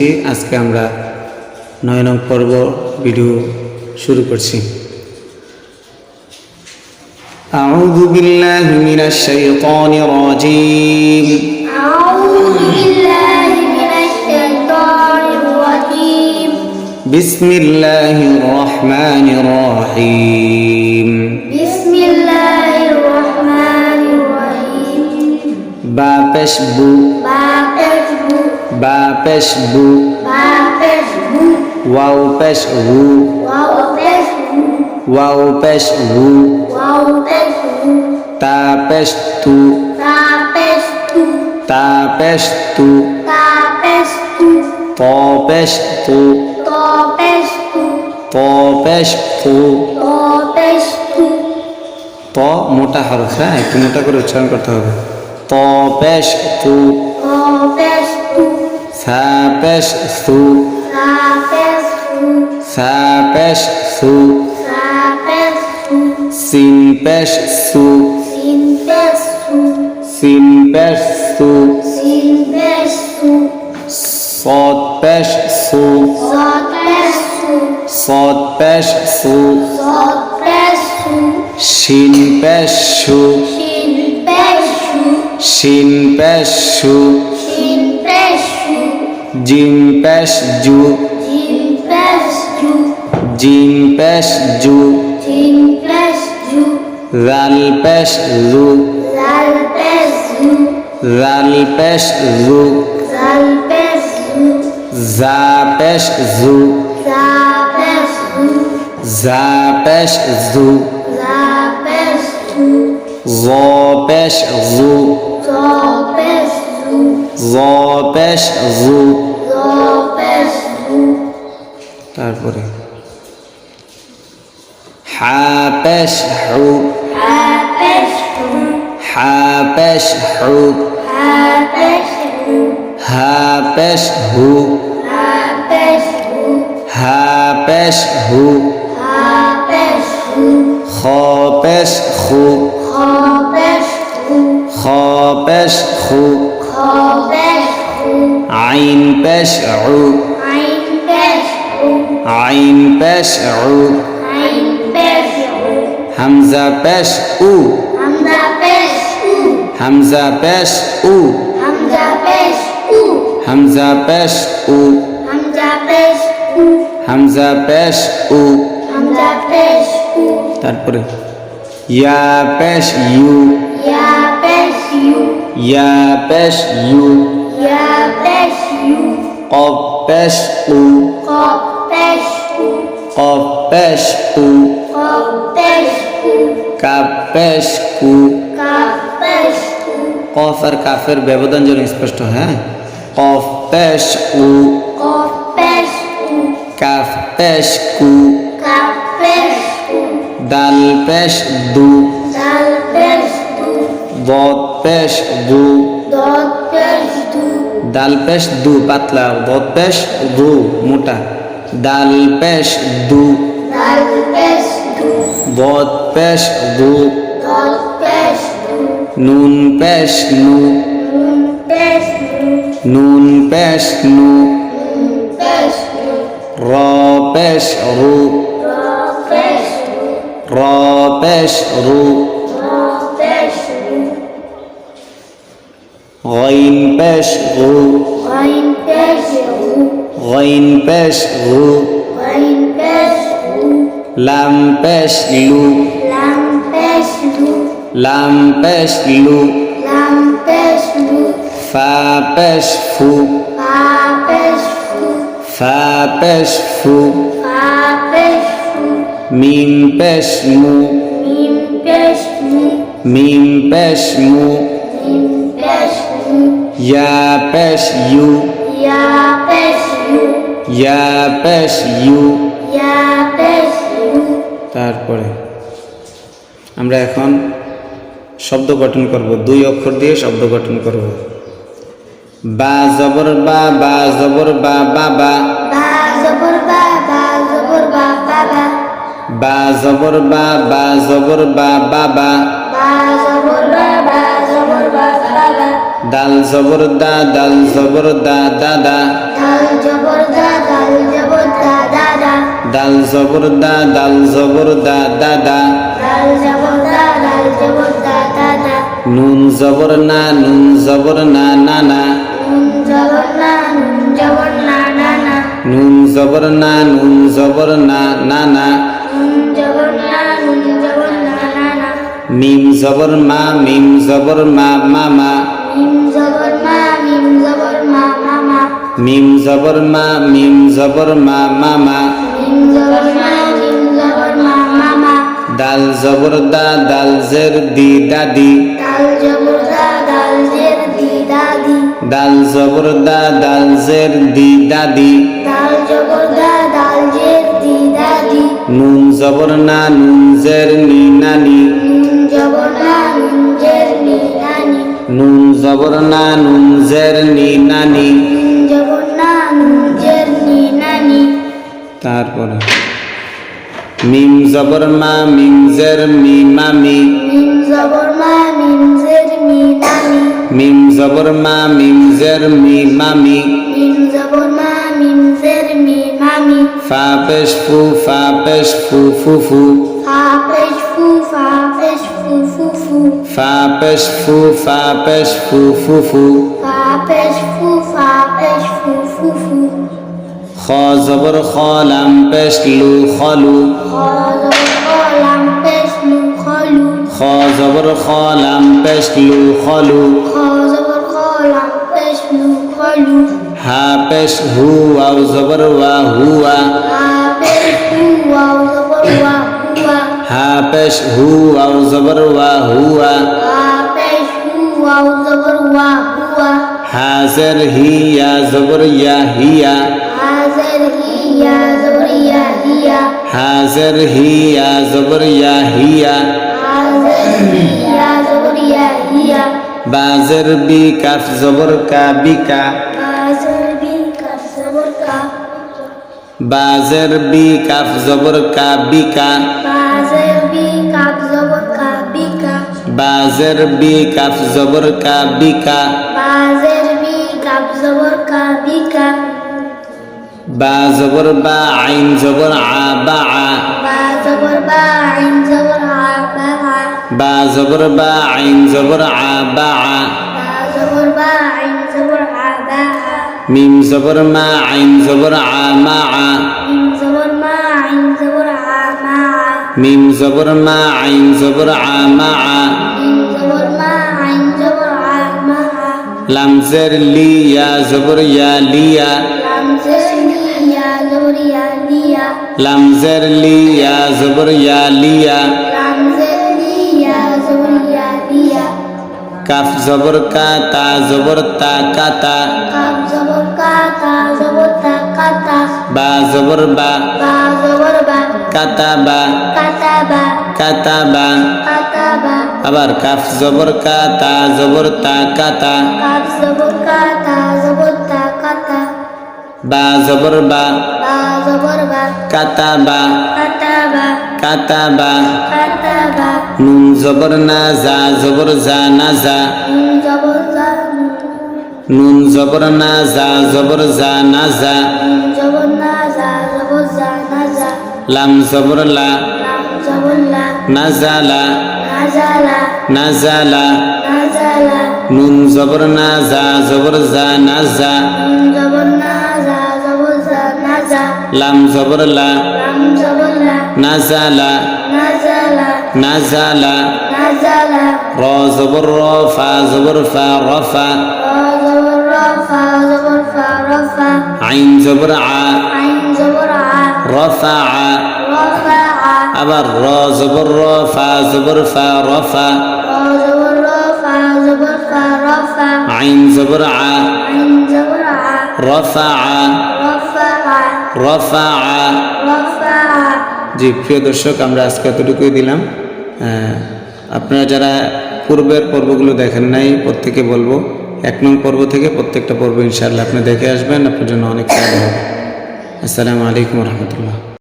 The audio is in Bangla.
আজকে আমরা নয় নং পর্ব ভিডিও শুরু করছি أعوذ بالله من الشيطان الرجيم أعوذ بالله من الشيطان الرجيم بسم الله الرحمن الرحيم بسم الله الرحمن الرحيم با পেশ বু بابشبو বা পেশ বু ওয়াও পেশ হু ওয়াও পেশ হু তা পেশ তু। তা পেশ তু। ত পেশ তু। ত পেশ তু। ত মোটা হরফ হ্যাঁ? একটু মোটা করে উচ্চারণ করতে হবে। ত পেশ তু সাপেশ সু সাপেশ সু সাপেশ সু সাপেশ সু সিনপেশ সু সিনপেশ সু সিনপেশ সু সিনপেশ সু সদপেশ সু সদপেশ সু সদপেশ সু সদপেশ সু শিনপেশ সু শিনপেশ সু শিনপেশ সু Jim Pesh Ju Jim Pesh Ju Jim Pesh Ju Jim Pesh Ju Zal Pesh Zu Zal Pesh Zu Zal Pesh Zu Zal Pesh Zu Za Pesh Zu Za Pesh Zu Za Pesh Zu Za Pesh Zu Zo Pesh Zu Zo Pesh হা পেশ হু حابسو হা পেশ হু حابسو খ পেশ খু خابسو খ পেশ খু خابسو আইন পেশ উ عين بسو আইন পেশ উ عين بسو হামজা পেশ উ حمزة بسو হামজা পেশ উ حمزة بسو হামজা পেশ উ حمزة بسو হামজা পেশ উ حمزة بسو তারপরে ইয়া পেশ ইউ يا بسيو ইয়া পেশ ইউ يا بسيو কফ পেশ উ قب بسو কফ পেশ উ قب بسو কাপ পেশ কু قب بسو কফ আর কাফের ব্যবধান যেন স্পষ্ট হ্যাঁ কফ পেশ উ قب بسو কাফ পেশ কু قب بسو দাল পেশ দু دال بسو বদ পেশ দু দাল পেশ দু পাতলা। বদ পেশ রু মোটা ডাল পেশ দু। বদ পেশ দু। নুন পেশ নু। নুন পেশ নু। র। পেশ রু। র পেশ রু। غين بشه غين بشه غين بشه غين بشه لم بشلو لم بشلو لم بشلو لم بشلو فبشفو فبشفو فبشفو فبشفو ميم بشمو ميم بشمو ميم بشمو Ya pesh you. Ya pesh you. Ya pesh you. Ya pesh you. তারপরে আমরা এখন শব্দ গঠন করব দুই অক্ষর দিয়ে শব্দ গঠন করব বা জবর বা বা জবর বা বা বা বা জবর বা বা জবর বা বা বা দাল জবর দা দাল জবর দা দাদা দাল জবর দা দাল জবর দা দাদা দাল জবর দা দাল জবর দা দাদা দাল জবর দা দাল জবর দা দাদা নুন জবর না নুন জবর না না নুন জবর না না না নুন জবর না নুন জবর না নানা জবর না নুন জবর না না না। মিম জবর মা মিম জবর মা মিম মামা জবর মা মিম জবর মা মামা দাল জবর দা দাল জের দি দাদি। দাল জবর দা দাল জের দি দাদি। নুন জবর না নুন জের নি নানি। নুন জবর না নুন জের নি নানি তারপরে মিম জবর মা মিম জের মি মামি মিম জবর মা মিম জের মি মিম জবর মা মিম জের মি মামি মিম জবর মা মিম জের মি মামি ফা পেশ ফু ফা পেশ ফু। ফু ফু ফা পেশ ফু ফা পেশ ফু। ফু ফু ফা পেশ ফু ফা পেশ ফু। ফু ফু ফা পেশ ফা খ জবর খ লাম পেশ লু খলু খ জবর খ লাম খলু হা পেশ হু ওয়াও জবর ওয়া হুয়া হা পেশ হু ওয়াও জবর ওয়া হুয়া হুয়া হুয়া হাজর হি ইয়া জবর ইয়া হিয়া হাজর হিয়া হাজার হিয়া বাজর বি কাফ জবর কা বিকা বাজর বি কাফ জবর কা বিকা হাজার বি কাফ জবর কা বিকা বাজর বি কাফ জবর কা বিকা বি জবর বা আইন জবর আ বা আ। বা জবর বা আইন জবর আ বা আ। মিম জবর মা আইন জবর আ মা আ। মিম জবর মা আইন জবর আ মা আ। লাম জের লিয়া জবর ইয়া লিয়া লাম জের লি ইয়া জবর ইয়া লিয়া লাম জেসমি ইয়া জবর ইয়া লিয়া কাফ জবর কা তা জবর তা কাতা কাপ জবর কা তা জবর তা কাতা বা জবর বা বা জবর বা কাতা বা কাতা বা কাতা বা কাতা বা আবার কাফ জবর কা তা জবর তা কাতা কাপ জবর কা তা জবর তা কাতা বা জবর বা বা জবর বা কাতা বা কাতা বা কাতা বা কাতা বা নুন জবর না যা জবর যা না যা নুন জবর জা নুন জবর না যা জবর যা না যা নুন জবর না জা জবর জা না জা লাম জবর লা লাম জবর লা না যা লা না জা লা না যা লা না জা লা নুন জবর না যা জবর যা না যা লাম জবর লা লাম জবর লা না যা লা না জা লা না যা লা না জা লা র জবর র ফা জবর ফা রফা র জবর র ফা জবর ফা রফা আইন জবর আ আইন জবর আ রফা আ রফা আ আবার র জবর র ফা জবর ফা রফা র জবর র ফা জবর ফা রফা। জি প্রিয় দর্শক আমরা আজকে এতটুকুই দিলাম। আপনারা যারা পূর্বের পর্বগুলো দেখেন নাই প্রত্যেকে বলব এক নং পর্ব থেকে প্রত্যেকটা পর্ব ইনশাআল্লাহ আপনি দেখে আসবেন আপনার জন্য অনেক ফায়দা হবে। আসসালামু আলাইকুম রহমতুল্লাহ।